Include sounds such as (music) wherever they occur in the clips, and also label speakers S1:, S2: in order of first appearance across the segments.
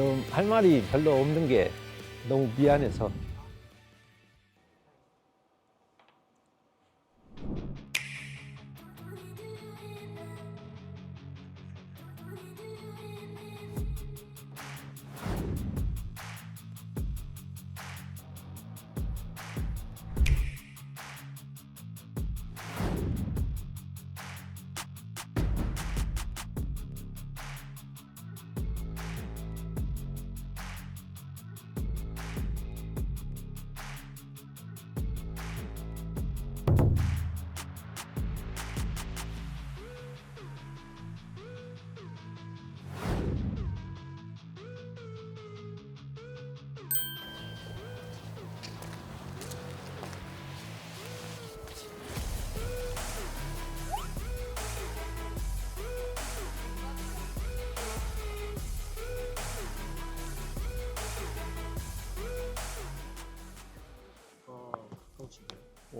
S1: 좀 할 말이 별로 없는 게 너무 미안해서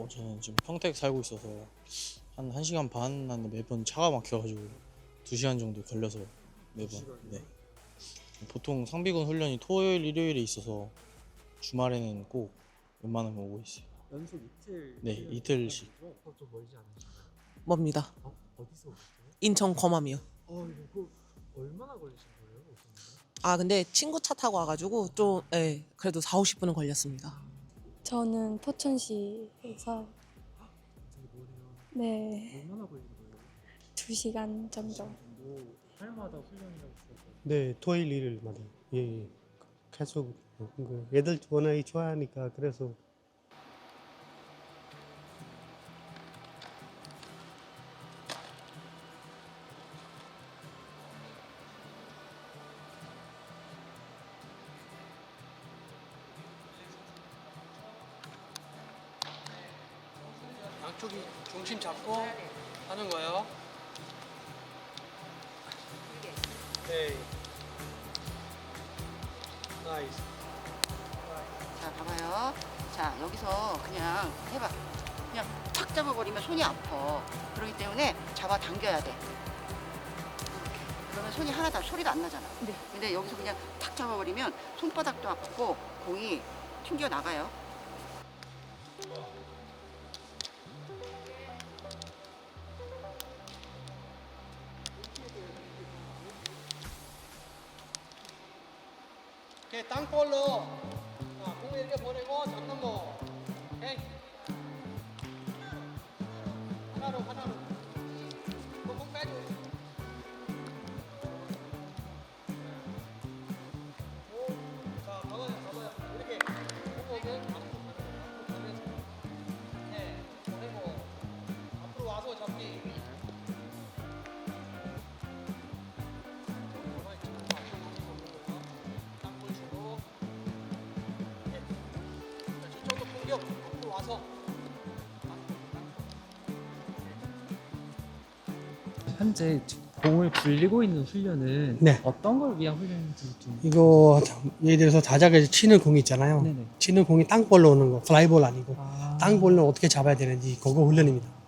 S2: 어, 저는 지금 평택 살고 있어서 한 1시간 반 하는데 매번 차가 막혀가지고 2시간 정도 걸려서 매번 네. 보통 상비군 훈련이 토요일 일요일에 있어서 주말에는 꼭 웬만하면 오고 있어요
S3: 연속 이틀
S2: 네,
S3: 훈련을
S2: 이틀씩.
S3: 좀 멀지 않으신가요?
S4: 멉니다.
S3: 어? 어디서 오셨어요?
S4: 인천 검암이요.
S3: 어 이거 얼마나 걸리신 거예요? 오셨는데?
S4: 아 근데 친구 차 타고 와가지고 좀 예, 그래도 4, 50분은 걸렸습니다.
S5: 저는 포천시에서
S3: 네, 얼마나 걸린 거예요?
S5: 두 시간 정도.
S3: 정도 할마다 훈련이라고 하셔서
S6: 네, 토요일 일요일마다 예, 예. 계속 그 애들 워낙에 좋아하니까 그래서
S7: 버리면 손바닥도 아프고 공이 튕겨 나가요.
S8: 땅볼로.
S9: 현재 공을 굴리고 있는 훈련은
S6: 네.
S9: 어떤 걸 위한 훈련인지 좀
S6: 이거 예를 들어서 자작에서 치는 공 있잖아요.
S9: 네네.
S6: 치는 공이 땅볼로 오는 거, 플라이볼 아니고
S9: 아,
S6: 땅볼로 어떻게 잡아야 되는지 그거 훈련입니다.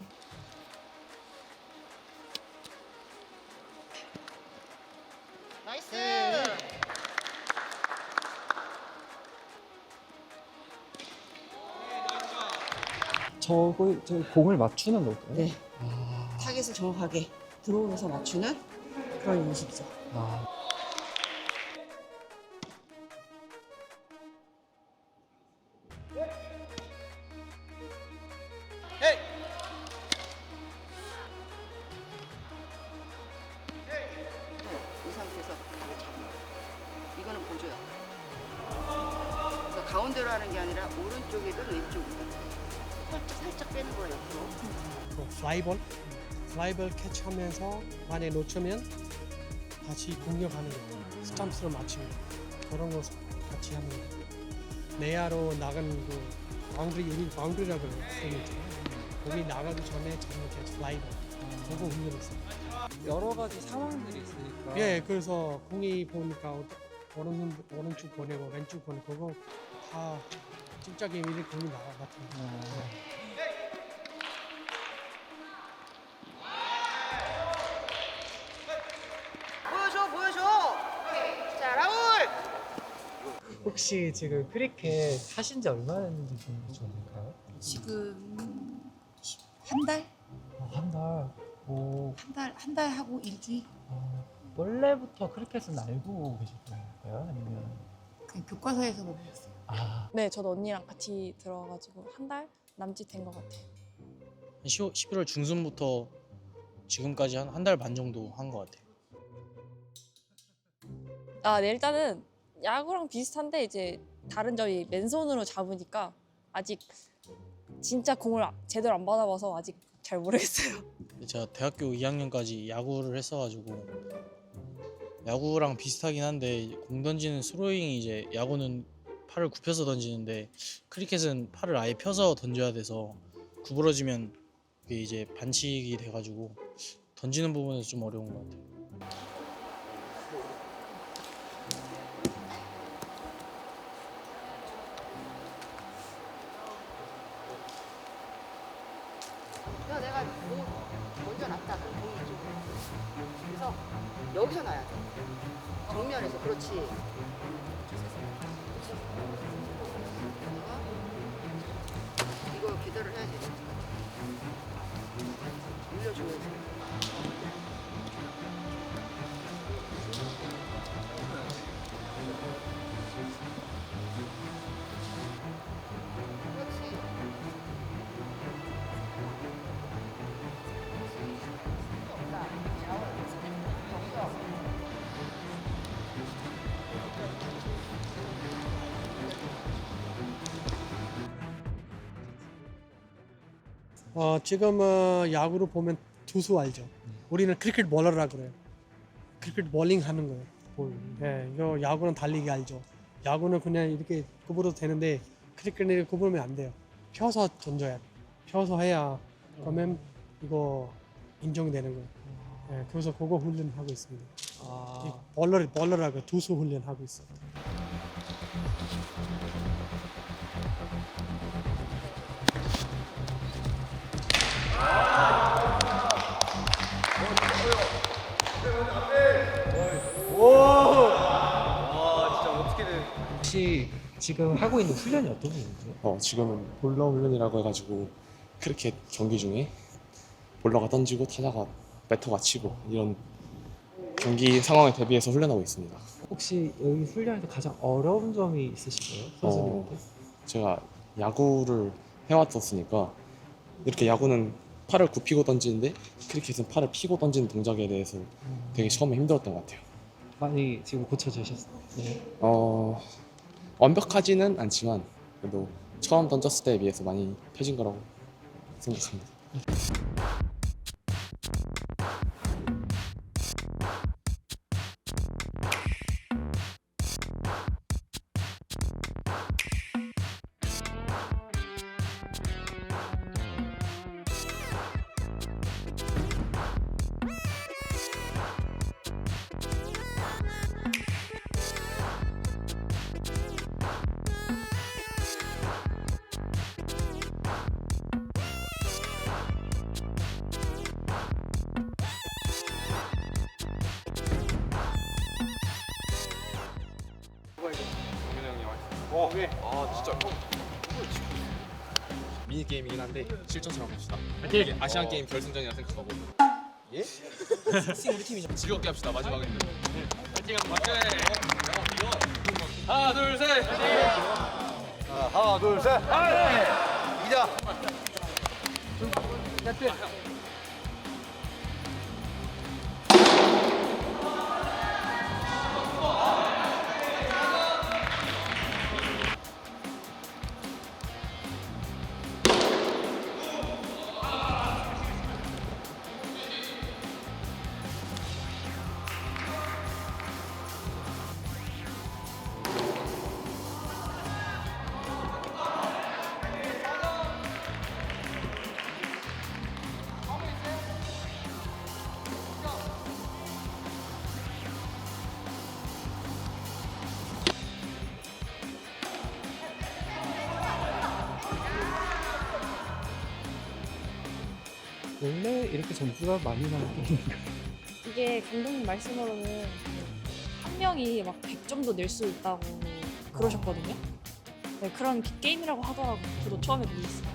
S9: 저 공을 맞추는 거죠?
S7: 네. 타겟을 정확하게 들어오면서 맞추는 그런 연습이죠.
S9: 아,
S6: 캐치하면서 만에 놓치면 다시 공격하는 거, 스탬프로 맞추는 거. 그런 거 같이 하면 돼요. 내야로 나가는 그 바운드리, 여기 바운드리라고 그래요. 거기 나가기 전에 잡는 게 플라이볼. 그거 훈련했어요.
S9: 여러 가지 상황들이 있으니까
S6: 예, 그래서 공이 보니까 어- 오른 오른쪽 보내고 왼쪽 보내고 그거 다 진짜게 미리 공이 나와 같은 거.
S7: 보여줘 보여줘. 자 라울
S3: 혹시 지금 크리켓 하신 지 얼마나 됐는지 좀 여쭤볼까요?
S10: 지금 한 달?
S3: 어, 한 달. 오,
S10: 한 달, 한 달 하고 일주일?
S3: 어, 원래부터 크리켓은 알고 계셨던 건가요? 아니면
S10: 그냥 교과서에서만 배웠어요.
S3: 아,
S5: 네, 저도 언니랑 같이 들어와가지고 한 달 남짓 된 것 같아요.
S2: 10, 11월 중순부터 지금까지 한 한 달 반 정도 한 것 같아요.
S5: 아, 네, 일단은 야구랑 비슷한데 이제 다른 점이 맨손으로 잡으니까 아직 진짜 공을 아- 제대로 안 받아봐서 아직 잘 모르겠어요. (laughs)
S2: 제가 대학교 2학년까지 야구를 했어가지고 야구랑 비슷하긴 한데 공 던지는 스로잉이 이제 야구는 팔을 굽혀서 던지는데 크리켓은 팔을 아예 펴서 던져야 돼서 구부러지면 그게 이제 반칙이 돼가지고 던지는 부분에서 좀 어려운 것 같아요.
S7: 야, 내가 공 먼저 놨다. 그럼 공이 이쪽으로. 그래서 여기서 놔야 돼. 정면에서. 그렇지. 이거 기다를 해야지. 올려줘야지. 어,
S6: 지금 어, 야구로 보면 투수 알죠? 우리는 크리켓 볼러라 그래요. 크리켓 볼링 하는 거예요. 볼. 예, 이거 야구는 달리기 알죠? 야구는 그냥 이렇게 구부러도 되는데 이렇게 구부르면 안 돼요. 펴서 던져야 돼. 펴서 해야 그러면 이거 인정되는 거예요. 예, 그래서 그거 훈련하고 있습니다. 이
S3: 아,
S6: 볼러 볼러라고 투수 훈련하고 있어요.
S3: 지금 하고 있는 훈련이 어떤 분이세요?
S11: 어, 지금은 볼러 훈련이라고 해가지고 크리켓 경기 중에 볼러가 던지고 타자가 배터가 치고 이런 경기 상황에 대비해서 훈련하고 있습니다.
S3: 혹시 여기 훈련에서 가장 어려운 점이 있으실까요? 선수님한테?
S11: 제가 야구를 해왔었으니까 이렇게 야구는 팔을 굽히고 던지는데 크리켓은 팔을 피고 던지는 동작에 대해서 되게 처음에 힘들었던 것 같아요.
S3: 많이 지금 고쳐지셨어요?
S11: 어, 완벽하지는 않지만 그래도 처음 던졌을 때에 비해서 많이 펴진 거라고 생각합니다.
S12: 미니 게임이긴 한데 실전처럼 합시다. 이게 아시안 게임 결승전이라 생각하고. 예? (laughs) 우리 팀이죠. 즐겁게 합시다 마지막에는. 파이팅 맞게. 하나 둘 셋.
S8: 하나, 둘, 셋. 이자.
S3: 원래 이렇게 점수가 많이 나는 게
S5: 이게 감독님 말씀으로는 한 명이 막 100점도 낼 수 있다고 그러셨거든요. 네, 그런 게- 게임이라고 하더라고요. 저도 처음에 놀랐어요.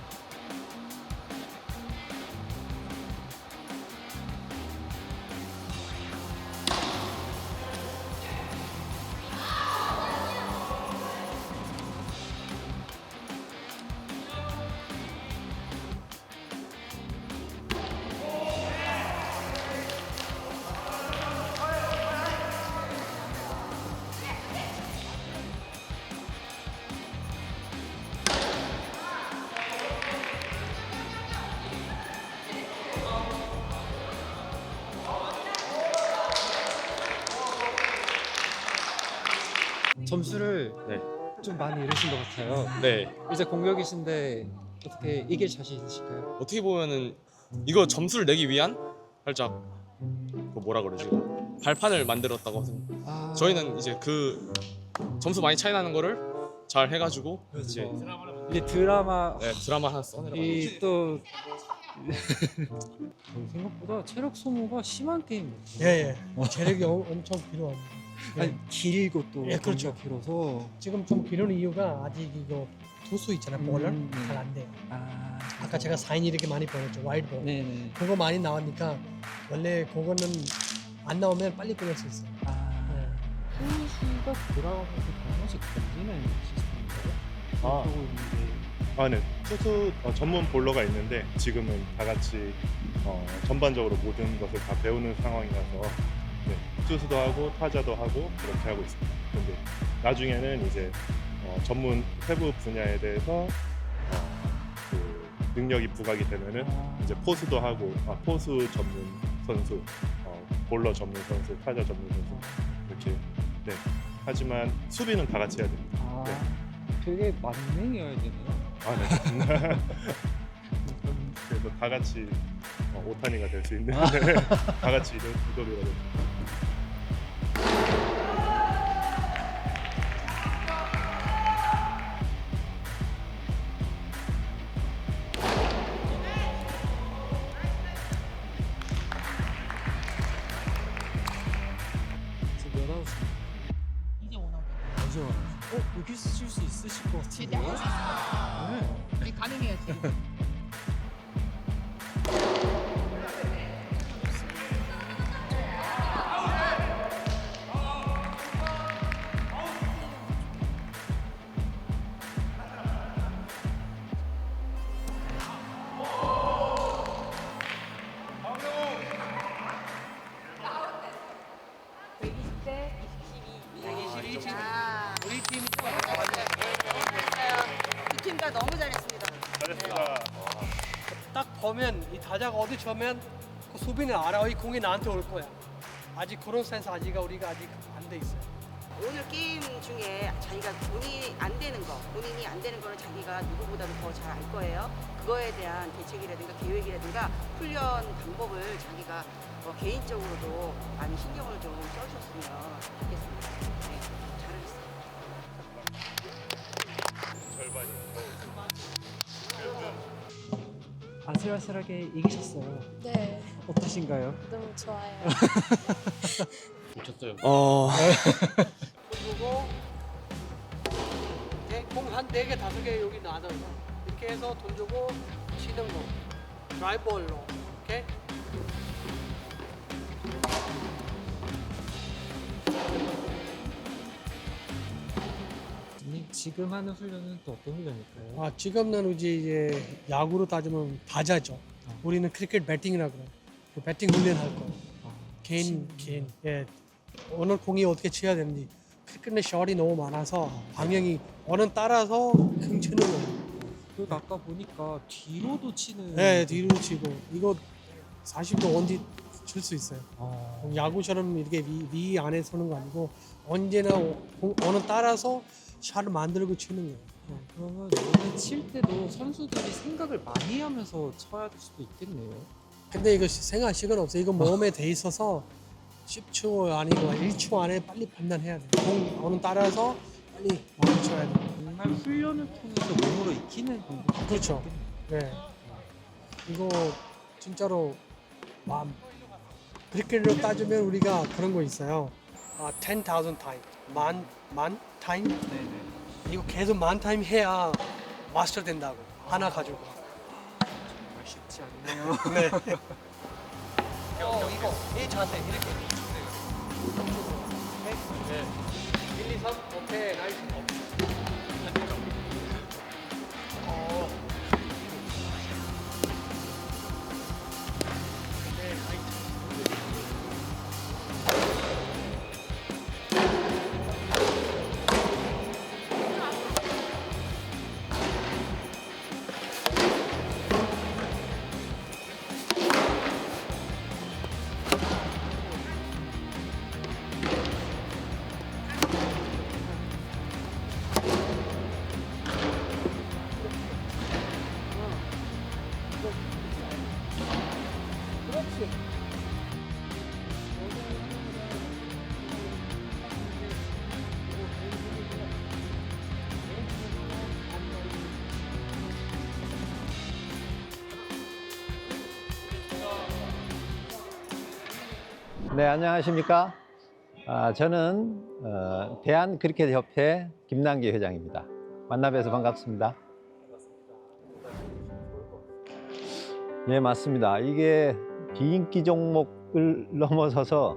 S9: 점수를
S11: 네.
S9: 좀 많이 잃으신 것 같아요.
S11: 네.
S9: 이제 공격이신데 어떻게 이길 자신 있으실까요?
S11: 어떻게 보면은 이거 점수를 내기 위한 살짝 그 뭐라 그러지? 발판을 만들었다고 생각.
S9: 아,
S11: 저희는 이제 그 점수 많이 차이 나는 거를 잘 해가지고 이제
S9: 그렇죠. 이게 드라마
S11: 네, 드라마 하나 써내려.
S9: 이또 (laughs) 생각보다 체력 소모가 심한 게임 같아요.
S6: 예, 예. 체력이 엄- 엄청 필요합니다. 예.
S9: 아니 길고 또
S6: 예, 그렇죠.
S9: 길어서
S6: 지금 좀 기르는 이유가 아직 이거 투수 있잖아요, 볼을
S9: 음, 네.
S6: 잘 안 돼요.
S9: 아
S6: 아까 제가 사인 이렇게 많이 보냈죠, 와이드 볼.
S9: 네네
S6: 그거 많이 나오니까 원래 그거는 안 나오면 빨리 끊을 수 있어요.
S9: 아
S6: 예.
S9: 선수가 돌아가면서 한 번씩 던지는 시스템인가요?
S13: 아.
S9: 보고 있는데
S13: 아, 네. 투수 어, 전문 볼러가 있는데 지금은 다 같이 어, 전반적으로 모든 것을 다 배우는 상황이라서 네, 투수도 하고 타자도 하고 그렇게 하고 있습니다. 근데 나중에는 이제 어, 전문 세부 분야에 대해서 어, 그 능력이 부각이 되면은
S9: 아,
S13: 이제 포수도 하고 아, 포수 전문 선수, 어, 볼러 전문 선수, 타자 전문 선수 이렇게 네. 하지만 수비는 다 같이 해야 됩니다.
S9: 아
S13: 네.
S9: 되게 만능이어야 되네요.
S13: 아, 네. (laughs) 그래서 다 같이 어, 오타니가 될 수 있는 (laughs) 다 같이 될수있
S6: 타자가 어디 쳐면 그 수비는 알아. 이 공이 나한테 올 거야. 아직 그런 센스 아직 우리가 아직 안 돼 있어요.
S7: 오늘 게임 중에 자기가 본인이 안 되는 거, 본인이 안 되는 거는 자기가 누구보다도 더 잘 알 거예요. 그거에 대한 대책이라든가 계획이라든가 훈련 방법을 자기가 뭐 개인적으로도 많이 신경을 좀 써주셨으면 좋겠습니다. 네, 잘하셨어요.
S9: 아슬아슬하게 이기셨어요.
S5: 네,
S9: 어떠신가요?
S5: 너무 좋아요. (laughs)
S11: 어
S6: 보고 공한 네개 다섯 개 여기 놔둬요. 이렇게 해서 돈 주고 치는 거. 드라이볼로. 오케이?
S9: 지금 하는 훈련은 또 어떤 훈련일까요?
S6: 아, 지금은 이제, 이제 야구로 따지면 바자죠. 우리는 크리켓 배팅이라고 그래요. 그 배팅 훈련할 거예요.
S9: 아,
S6: 개인, 개인. 예. 어느 공이 어떻게 쳐야 되는지. 크리켓의 샷이 너무 많아서 방향이 어느 따라서 금 치는 거예요.
S9: 그리고 아까 보니까 뒤로도 치는.
S6: 네, 뒤로 치고. 이거 40도 언제 칠 수 있어요.
S9: 아,
S6: 야구처럼 이렇게 위, 위 안에 서는 거 아니고 언제나 공- 어느 따라서 샷을 만들고 치는 거예요. 네.
S9: 그러면 원래 칠 때도 선수들이 생각을 많이 하면서 쳐야 될 수도 있겠네요.
S6: 근데 이거 시- 생각 시간 없어요. 이거 몸에 돼 있어서 10초 아니고 1초 안에 빨리 판단해야 돼요. 공 어느 따라서 빨리 맞춰야 돼요.
S9: 정말 훈련을 통해서 몸으로 익히는 방법이
S6: 그렇죠. 네. 이거 진짜로 마음. 크리켓으로 따지면 우리가 그런 거 있어요. 아, 10,000 time. 만, 만 타임? 이거 계속 만 타임 해야 마스터 된다고 하나 가지고.
S3: 쉽지 않네요. (laughs)
S6: 네.
S8: 어, 이거 이 자세 이렇게. 네. 1, 2, 3. 오케이, 나이스.
S1: 네, 안녕하십니까? 아, 저는 어, 대한 크리켓 협회 김남기 회장입니다. 만나 뵈서 반갑습니다. 네, 맞습니다. 이게 비인기 종목을 (laughs) 넘어서서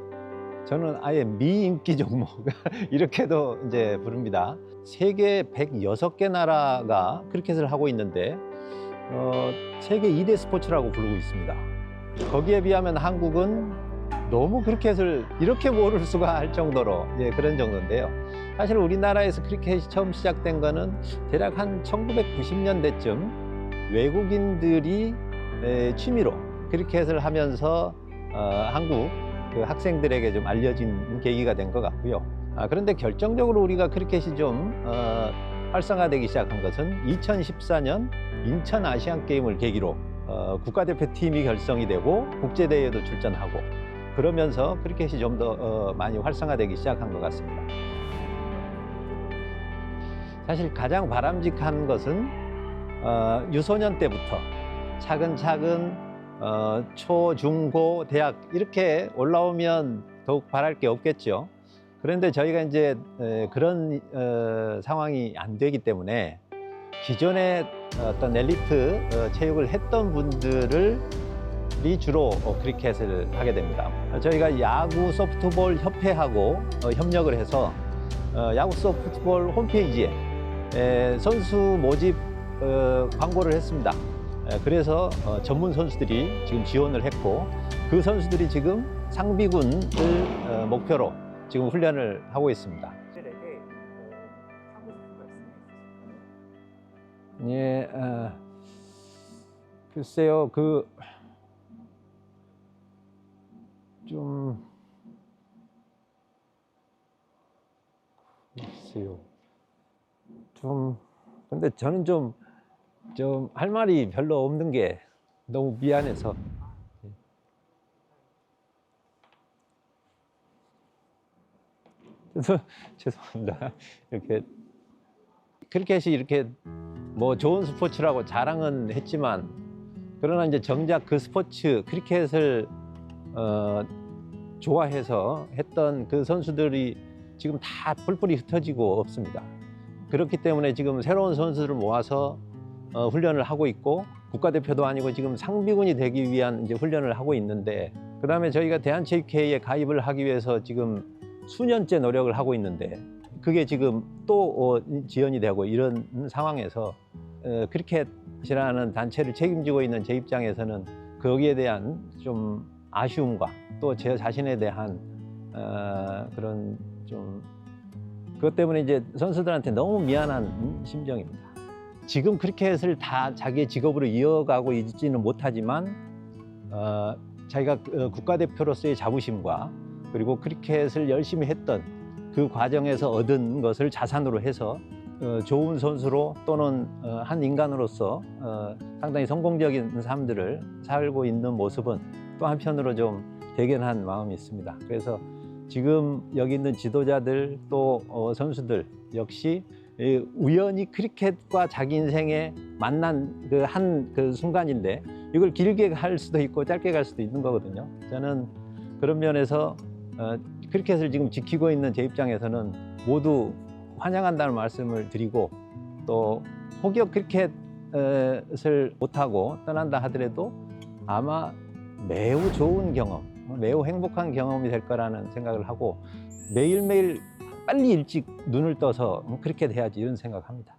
S1: 저는 아예 미인기 종목 (laughs) 이렇게도 이제 부릅니다. 세계 106개 나라가 크리켓을 하고 있는데 어, 세계 2대 스포츠라고 부르고 있습니다. 거기에 비하면 한국은 너무 크리켓을 이렇게 모를 수가 할 정도로 예, 그런 정도인데요. 사실 우리나라에서 크리켓이 처음 시작된 거는 대략 한 1990년대쯤 외국인들이 에, 취미로 크리켓을 하면서 어, 한국 그 학생들에게 좀 알려진 계기가 된 것 같고요. 아, 그런데 결정적으로 우리가 크리켓이 좀 어, 활성화되기 시작한 것은 2014년 인천 아시안 게임을 계기로 어, 국가대표팀이 결성이 되고 국제대회도 출전하고 그러면서 크리켓이 좀더 어, 많이 활성화되기 시작한 것 같습니다. 사실 가장 바람직한 것은 어, 유소년 때부터 차근차근 어, 초, 중, 고, 대학 이렇게 올라오면 더욱 바랄 게 없겠죠. 그런데 저희가 이제 에, 그런 어, 상황이 안 되기 때문에 기존에 어떤 엘리트 어, 체육을 했던 분들을 이 주로 어, 크리켓을 하게 됩니다. 어, 저희가 야구 소프트볼 협회하고 어, 협력을 해서 어, 야구 소프트볼 홈페이지에 에, 선수 모집 어, 광고를 했습니다. 에, 그래서 어, 전문 선수들이 지금 지원을 했고 그 선수들이 지금 상비군을 어, 목표로 지금 훈련을 하고 있습니다. 예, 어, 글쎄요, 그, 좀, 글쎄요. 좀, 근데 저는 좀, 좀 할 말이 별로 없는 게 너무 미안해서. 죄송, (laughs) 죄송합니다. 이렇게, 크리켓이 이렇게 뭐 좋은 스포츠라고 자랑은 했지만 그러나 이제 정작 그 스포츠 크리켓을 어, 좋아해서 했던 그 선수들이 지금 다 뿔뿔이 흩어지고 없습니다. 그렇기 때문에 지금 새로운 선수를 모아서 어, 훈련을 하고 있고 국가대표도 아니고 지금 상비군이 되기 위한 이제 훈련을 하고 있는데 그 다음에 저희가 대한체육회에 가입을 하기 위해서 지금 수년째 노력을 하고 있는데 그게 지금 또 어, 지연이 되고 이런 상황에서 어, 크리켓이라는 단체를 책임지고 있는 제 입장에서는 거기에 대한 좀 아쉬움과 또 제 자신에 대한 어, 그런 좀 그것 때문에 이제 선수들한테 너무 미안한 심정입니다. 지금 크리켓을 다 자기의 직업으로 이어가고 있지는 못하지만 어, 자기가 어, 국가대표로서의 자부심과 그리고 크리켓을 열심히 했던 그 과정에서 얻은 것을 자산으로 해서 어, 좋은 선수로 또는 어, 한 인간으로서 어, 상당히 성공적인 삶들을 살고 있는 모습은 또 한편으로 좀 대견한 마음이 있습니다. 그래서 지금 여기 있는 지도자들 또 어, 선수들 역시 이 우연히 크리켓과 자기 인생에 만난 그한그 순간인데 이걸 길게 갈 수도 있고 짧게 갈 수도 있는 거거든요. 저는 그런 면에서 어, 크리켓을 지금 지키고 있는 제 입장에서는 모두 환영한다는 말씀을 드리고 또 혹여 크리켓을 못하고 떠난다 하더라도 아마 매우 좋은 경험, 매우 행복한 경험이 될 거라는 생각을 하고 매일매일 빨리 일찍 눈을 떠서 크리켓 해야지 이런 생각합니다.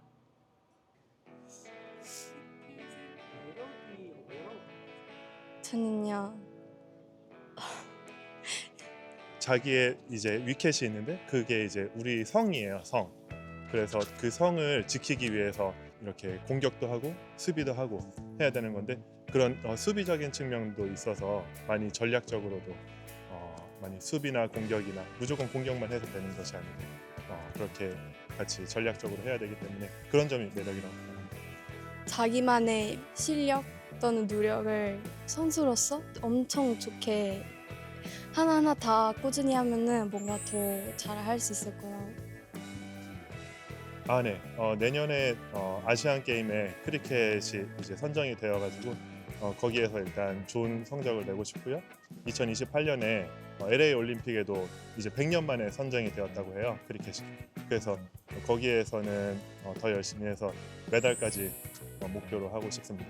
S5: 저는요.
S13: 자기의 이제 위켓이 있는데 그게 이제 우리 성이에요 성 그래서 그 성을 지키기 위해서 이렇게 공격도 하고 수비도 하고 해야 되는 건데 그런 어, 수비적인 측면도 있어서 많이 전략적으로도 어, 많이 수비나 공격이나 무조건 공격만 해서 되는 것이 아니고 어, 그렇게 같이 전략적으로 해야 되기 때문에 그런 점이 매력이라고 생각합니다.
S14: 자기만의 실력 또는 노력을 선수로서 엄청 좋게 하나하나 다 꾸준히 하면은 뭔가 더 잘 할 수 있을 거라고
S13: 아, 네. 어, 내년에 어, 아시안 게임에 크리켓이 이제 선정이 되어가지고 어, 거기에서 일단 좋은 성적을 내고 싶고요. 2028년에 어, LA 올림픽에도 이제 100년 만에 선정이 되었다고 해요. 크리켓이. 그래서 거기에서는 어, 더 열심히 해서 메달까지 어, 목표로 하고 싶습니다.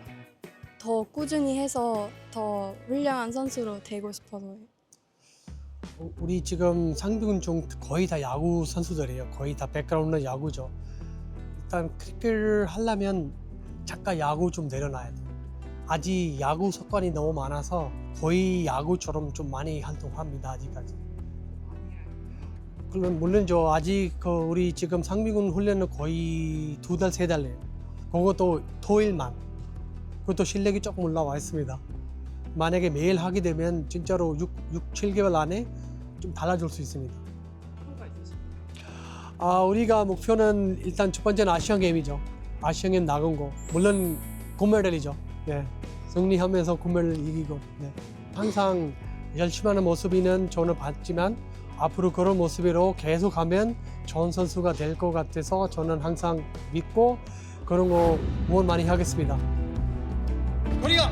S14: 더 꾸준히 해서 더 훌륭한 선수로 되고 싶어서요.
S6: 우리 지금 상비군 중 거의 다 야구 선수들이에요. 거의 다 백그라운드 야구죠. 일단 크리켓을 하려면 잠깐 야구 좀 내려놔야 돼. 아직 야구 습관이 너무 많아서 거의 야구처럼 좀 많이 활동합니다. 아직까지. 물론 물론죠. 아직 그 우리 지금 상비군 훈련은 거의 두 달 세 달래요. 그것도 토일만. 그것도 실력이 조금 올라와 있습니다. 만약에 매일 하게 되면 진짜로 6, 6 7개월 안에 좀 달라질 수 있습니다. 아, 우리가 목표는 일단 첫 번째는 아시안 게임이죠. 아시안 게임 나간 거. 물론 금메달이죠. 네. 승리하면서 금메달 이기고. 네. 항상 열심히 하는 모습이는 저는 봤지만 앞으로 그런 모습으로 계속 하면 좋은 선수가 될 것 같아서 저는 항상 믿고 그런 거 응원 많이 하겠습니다.
S8: 우리가